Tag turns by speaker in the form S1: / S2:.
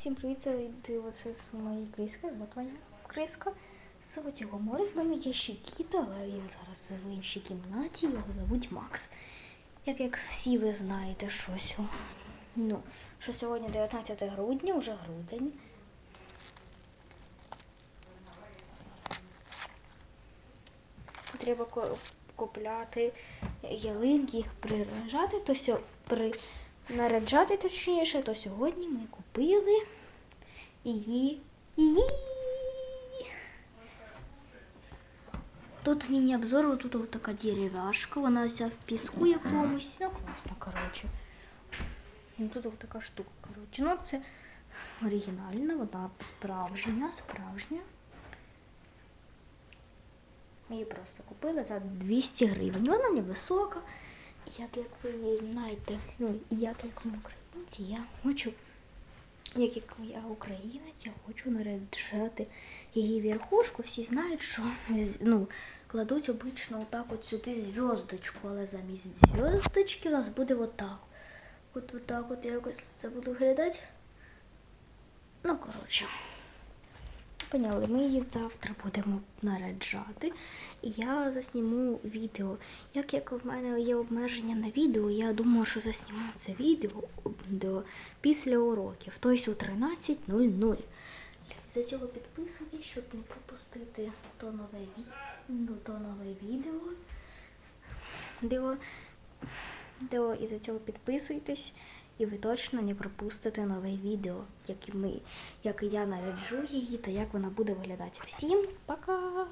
S1: Всім привіт, це це з моєї криски, от моя криска. Його Морис, в мене є ще кіт, але він зараз в іншій кімнаті, його зовуть Макс. Як як всі ви знаєте, що сьогодні, ну, що сьогодні 19 грудня, вже грудень. Треба купляти ялинки, їх приряджати, то сьо, при, наряджати точніше, то сьогодні ми купили її. її. Тут міні-обзор, тут от така дерев'яшка, вона вся в піску якомусь. Ну, класно, коротше. І тут от така штука, коротше. Ну, це оригінальна, вона справжня, справжня. Ми її просто купили за 200 гривень. Вона невисока. Як, як ви знаєте, ну, як, як ми українці, я хочу, як, як я українець, я хочу наряджати її верхушку. Всі знають, що ну, кладуть обично отак от сюди зв'язочку, але замість зв'язочки у нас буде отак. От отак от якось це буде виглядати. Ну, коротше. Поняли, ми її завтра будемо наряджати. І я засніму відео. Як як в мене є обмеження на відео, я думаю, що засніму це відео до, після уроків, тобто о 13.00. За цього підписуйтесь, щоб не пропустити то нове, ну, то нове відео. Диво... Диво, і за цього підписуйтесь. І ви точно не пропустите нове відео, як і ми, як і я наряджу її та як вона буде виглядати. Всім пока!